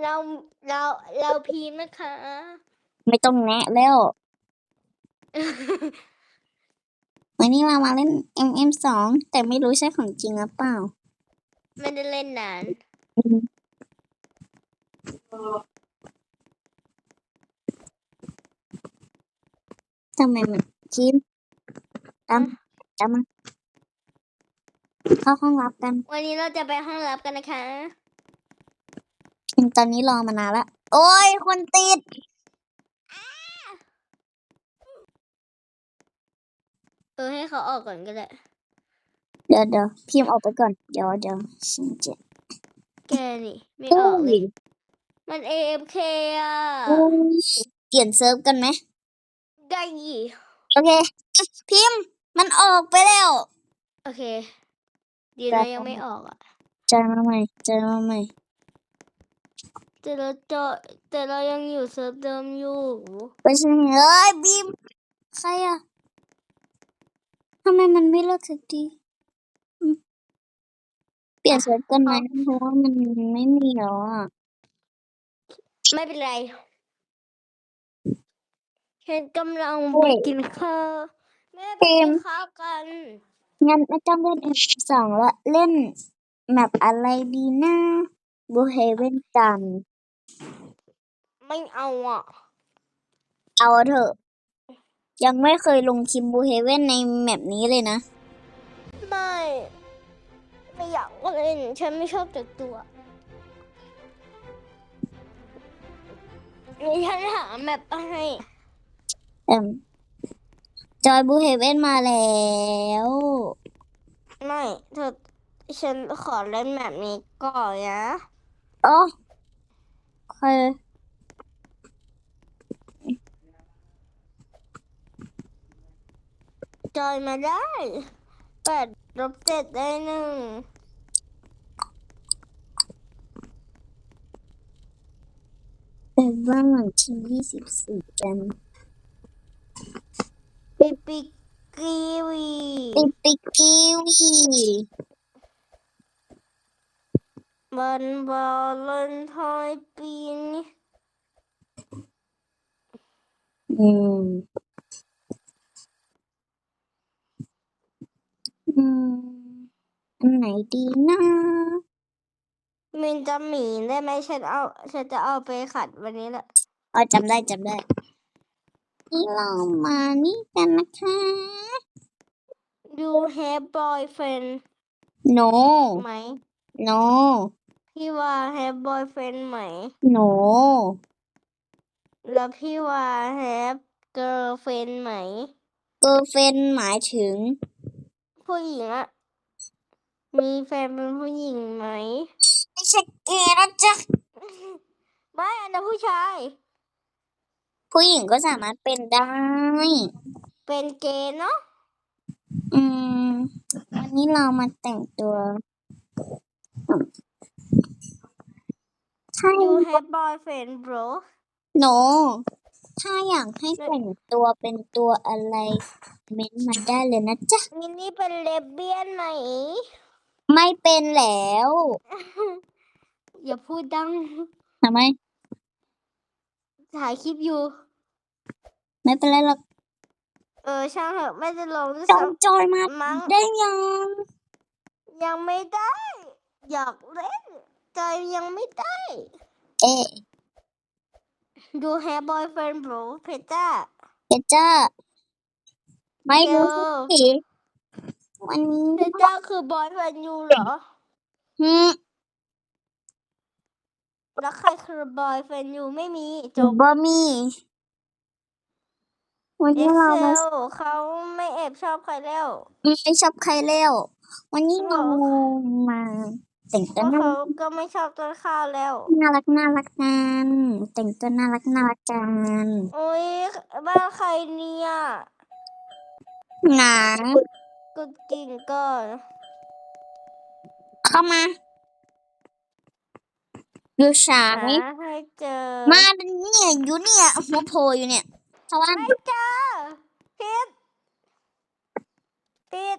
เราเราเราพีมนะคะ ไม่ต้องแนะแล้ว วันนี้เรามาเล่น MM สองแต่ไม่รู้ใช่ของจริงหรือเปล่า ไม่ได้เล่นนาน ทำไมมันคิมตามตามมาเข้าห้องรับกัน วันนี้เราจะไปห้องรับกันนะคะ ตอนนี้รอมานานละโอ้ย คนติด เออให้เขาออกก่อนก็ได้ เดี๋ยวเดี๋ยวพิมพ์ออกไปก่อน เดี๋ยวเดี๋ยวฉันจะแกนี่ ไม่ออกเลยมัน AFK อะโอ้ยเปลี่ยนเซิร์ฟกันไหม ได้ยี่โอเค พิมพ์ มันออกไปแล้ว โอเค ดีได้นะยังไม่ออกอะ ใจมาใหม่ใจมาใหม่ แต่เราจอแต่เรายังอยู่เซิร์ฟเดิมอยู่ไปใช่ไหมเอ้ยบีมใครอะทำไมมันไม่เลิกสักทีอืมเปลี่ยนเซิร์ฟกันไหมเพราะว่ามันไม่มีแล้วอะไม่เป็นไรฉันกำลังโอ้ไปยกินข้าวแม่ไปเกกิมนข้าวกันงั้นไม่ต้องเล่น M สองละเล่นแมปอะไรดีนะบูเฮเวนจัน ไม่เอาอะ เอาเถอะ ยังไม่เคยลงคลิปบูเฮเวนในแมปนี้เลยนะ ไม่ ไม่อยากเล่น ฉันไม่ชอบแต่ตัวนี่ฉันหาแมปให้เอ็มจอยบูเฮเวนมาแล้ว ไม่เธอฉันขอเล่นแมปนี้ก่อนนะ อ๋อเคย จอยมาได้แปดลบเจ็ดได้หนึ่งเป็นว่าหลังที่ยี่สิบสี่กันปิปิกีวีปิปิกิวีวันวาเลนทน์ปีนอืม อืม อันไหนดีนะมินจะหมีได้ไหมฉันเอาฉันจะเอาไปขัดวันนี้แหละอ๋อจำได้จำได้ นี่เรามานี่กันนะคะ You have boyfriend no ไหม no พี่ว่า have boyfriend ไหม no แล้วพี่ว่า have girlfriend ไหม girlfriend หมายถึง ผู้หญิงอะมีแฟนเป็นผู้หญิงไหมไม่ใช่เกย์นะจ๊ะไม่อันนั้นผู้ชาย ผู้หญิงก็สามารถเป็นได้ เป็นเกย์เนาะอืม วันนี้เรามาแต่งตัวถ้า You have boyfriend bro โน ถ้าอยากให้แต่งตัวเป็นตัวอะไร เม้นต์มาได้เลยนะจ๊ะ มินนี่เป็นเลสเบี้ยนไหม ไม่เป็นแล้ว อย่าพูดดัง ทำไม ถ่ายคลิปอยู่ ไม่เป็นไรหรอกเออ ช่างเถอะไม่จะลงด้วยจอซ้ยจอยมาำมั้ง ได้ยังยังไม่ได้ อยากเล่นใจยังไม่ได้ เอ๊ะ ดู have boyfriend bro เพจ้าเพชรจ้าไม่รู้เดี๋ยวสิวันนี้เพจ้าคือบอยแฟนยูเหรอฮึแล้วใครคือบอยแฟนยูไม่มีจบบะหมี่วันเอ็นี้กเราเซมาลเขาไม่แอบชอบใครแล้ว ไม่ชอบใครแล้ว วันนี้เรามา แต่งเพตัวราะน่าเขาก็ไม่ชอบต้นข้าวแล้ว น่ารักน่ารักกันแต่งตัวน่ารักน่ารักกันโอ้ยบ้านใครเนี่ยหนังกดกิ่งก่อนเข้ามา อยู่ฉาหายให้เจอมาเนี่ยอยู่เนี่ยหัวโผล่อยู่เนี่ยชาวบ้านไม่เจอพิดปิด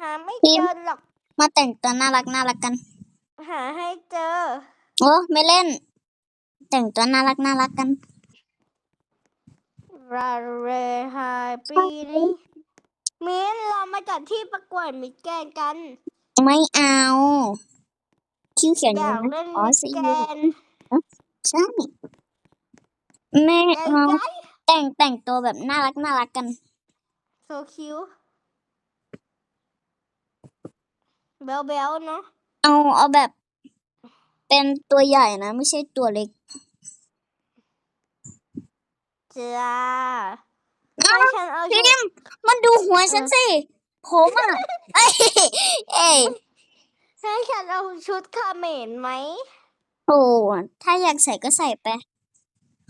หาไม่เจอหรอก มาแต่งตัวน่ารักน่ารักกัน หาให้เจอ โอ้ไม่เล่น แต่งตัวน่ารักน่ารักกันราเรฮาปีนี้มินเรามาจัดที่ประกวดมิสแกรนด์กัน ไม่เอา คิ้วเขียนออยู่ยากนะเล่นอ๋อมิสสีแกรนด์ใช่แม่ใหญ่เอาใหญ่แต่งแต่งตัวแบบน่ารักน่ารักกัน โซคิว เบลเบลเนาะเอาเอาแบบ เป็นตัวใหญ่นะ ไม่ใช่ตัวเล็กจ้าอ้าวให้ฉันเอาพิชุดมพ์มันดูหัวฉันสิผมอะเอ้ยเอ้ยให้ฉันเอาชุดคาเขมนไหมโอ้ถ้าอยากใส่ก็ใส่ไป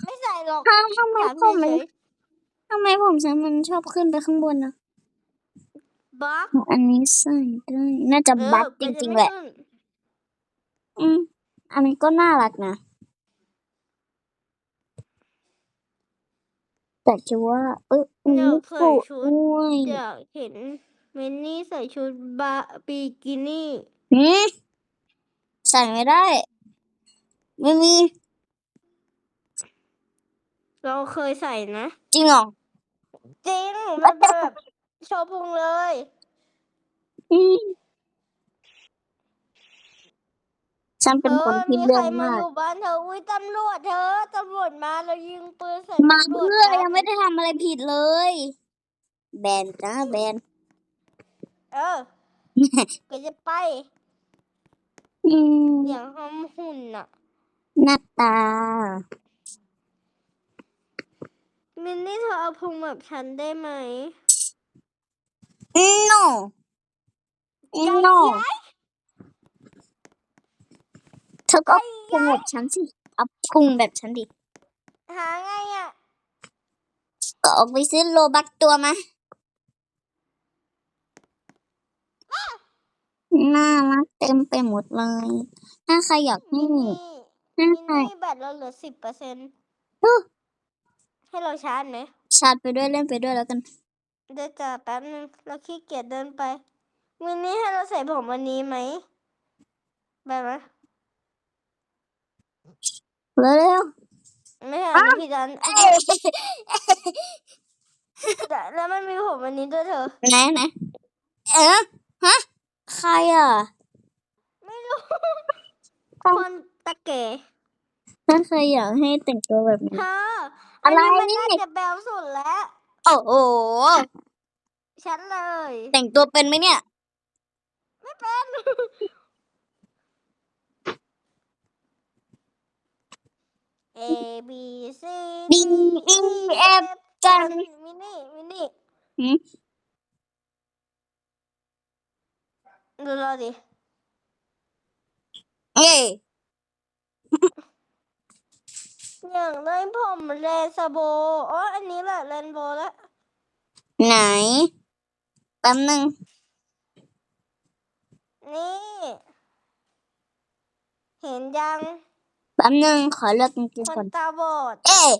ไม่ใส่หรอกทำทำไมถามผมมันเฉยทำไมผมฉันมันชอบขึ้นไปข้างบนนะ ๆบักอันนี้ใส่ได้น่าจะเออบัฟจมันจริงๆไม่แหละขึ้นอืมอันนี้ก็น่ารักนะ แต่คิดว่า เอออันอยานี้กใส่โกะชุดด้วยอยากเห็นมินนี่ใส่ชุดบาบิกินี่หืมใส่ไม่ได้ ไม่มี เราเคยใส่นะ จริงเหรอจริงมันเป็นแบบ โชว์พุงเลยอืมฉันเธเป็นอคนที่มีเรื่ใคอรงมามากอยู่บ้านเธออุ้ยตำรวจเธอตำรวจมาเรายิงปืนใส่มาตำรวจเพื่อกันยังไม่ได้ทำอะไรผิดเลย แบนจ้าแบน เออก็จะไปอืมอย่างหอมหุ่นน่ะ หน้าตา มินนี่เธอเอาพุงแบบฉันได้ไหม no ใหญ่ no ใหญ่เธอก็พุงแบบฉันสิเอาพุงแบบฉันดิ หาไงอะ ก็ออกไปซื้อโลบักตัวมา น่ารักเต็มไปหมดเลย ถ้าใครอยากให้มินนี่ถ้ามินใคร นี่แบตเราเหลือสิบเปอร์เซ็นต์อู้ให้เราชาร์จไหม ชาร์จไปด้วยเล่นไปด้วยแล้วกัน เดี๋ยวจะแป๊บนึงเราขี้เกียจเดินไปมินนี่ให้เราใส่ผมวันนี้ไหมแบบไหมเร็วไม่ใช่อันนี้ผิดอันๆเอ้ยแต่แล้วมันมีผมวันนี้ด้วยเธอไหนไหนเออฮะ ใครอะ ไม่รู้ครับคนตะเก๋ถ้าใครอยากให้แต่งตัวแบบนี้เธออะอันไรนี้มันนี่ น่าจะแบวสุดแล้ว โอ้โหฉันเลย แต่งตัวเป็นไหมเนี่ย ไม่เป็น A B C D E F จันมินี่มินี่หืมดูเราดิเอ้ย อย่างได้ผมเรนสโบอ๋ออันนี้แหละเรนโบว์แล้วไหนแป๊บนึงนี่ เห็นยังแป๊บนึงขอเลือกกางเกงคก่อนนตาบอด เอ้ย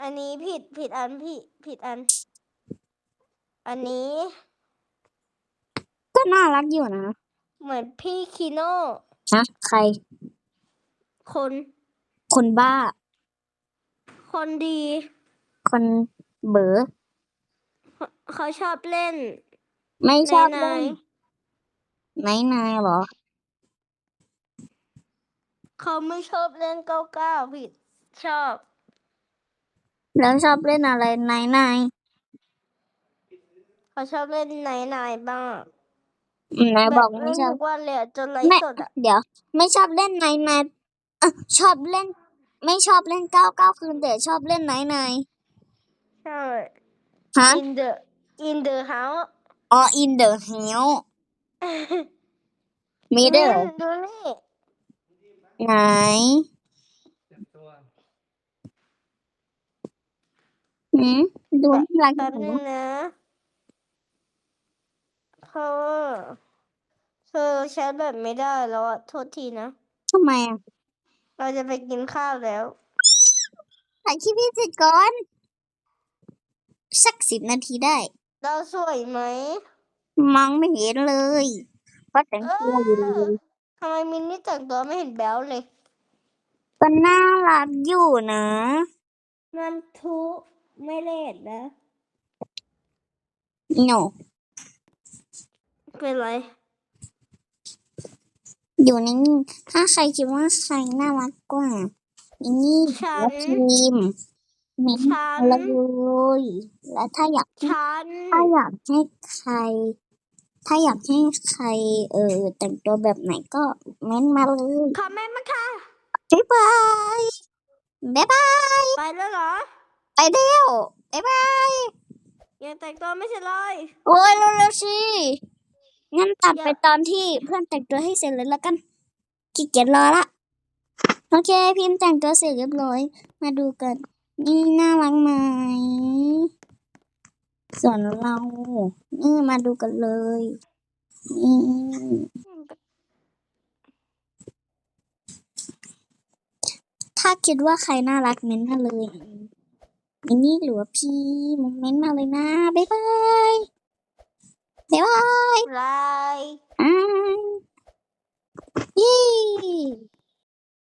อันนี้ผิดผิดอันพี่ผิดอัน อันนี้ก็น่ารักอยู่นะเหมือนพี่คิโน่ฮะใครคน คนบ้า คนดี คนเบ๋อเขาชอบเล่น ไม่ชอบนาเล่ยนไหนนายเหรอ เขาไม่ชอบเล่นเก้าเก้าผิดชอบ แล้วชอบเล่นอะไรนายนายเขาชอบเล่นไหนไหนบ้างอืมนายแบบบอกไม่เล่นชอบทุกวันเลยอะจนไลไม่ฟ์สดอะเดี๋ยว ไม่ชอบเล่นนายนายเอ่อชอบเล่น ไม่ชอบเล่นเก้าเก้าคืนแต่ชอบเล่นนายนายใช่ ฮะ in the in the house อ๋อ in the hell มีด้วยเหรอดูนี่ไหน หืมดูน่ารักแป๊บจังนึงนะเธอเธอแชทแบบไม่ได้แล้วอะโทษทีนะ ทำไมอะ เราจะไปกินข้าวแล้วถ่ายคลิปให้เสร็จก่อน สักสิบนาทีได้ เราสวยไหมมองไม่เห็นเลยเพราะแต่งเอตัวอยู่เลอยทำไมมินนี่แต่งตัวไม่เห็นแบ๊วเลย ก็น่ารักอยู่นะ มันทุไม่เล่นนะ no เป็นไร อยู่นิ่งๆถ้าใครคิดว่าใครน่ารักกว่าอินนี่หรือว่าพิมพ์เม้นต์มาเลยและถ้าอยาก ฉัน ถ้าอยากให้ใคร ถ้าอยากให้ใคร เออแต่งตัวแบบไหนก็เม้นต์มาเลยคอมเมนต์มาค่ะ บ๊ายบายบ๊ายบายไปแล้วเหรอ ไปเร็วบ๊ายบายยังแต่งตัวไม่เสร็จเลย โอ้ยเร็วๆสิ งั้นตัดไปตอนที่เพื่อนแต่งตัวให้เสร็จเลยแล้วกันขี้เกียจรอละโอเค พิมพ์แต่งตัวเสร็จเรียบร้อย มาดูกันนี่น่ารักไหมส่วนเรานี่มาดูกันเลยนี่ถ้าคิดว่าใครน่ารักเม้นมาเลยมินนี่หรือว่าพี่มเม้นมาเลยนะ บ๊ายบาย บ๊ายบายไรอ่าเย้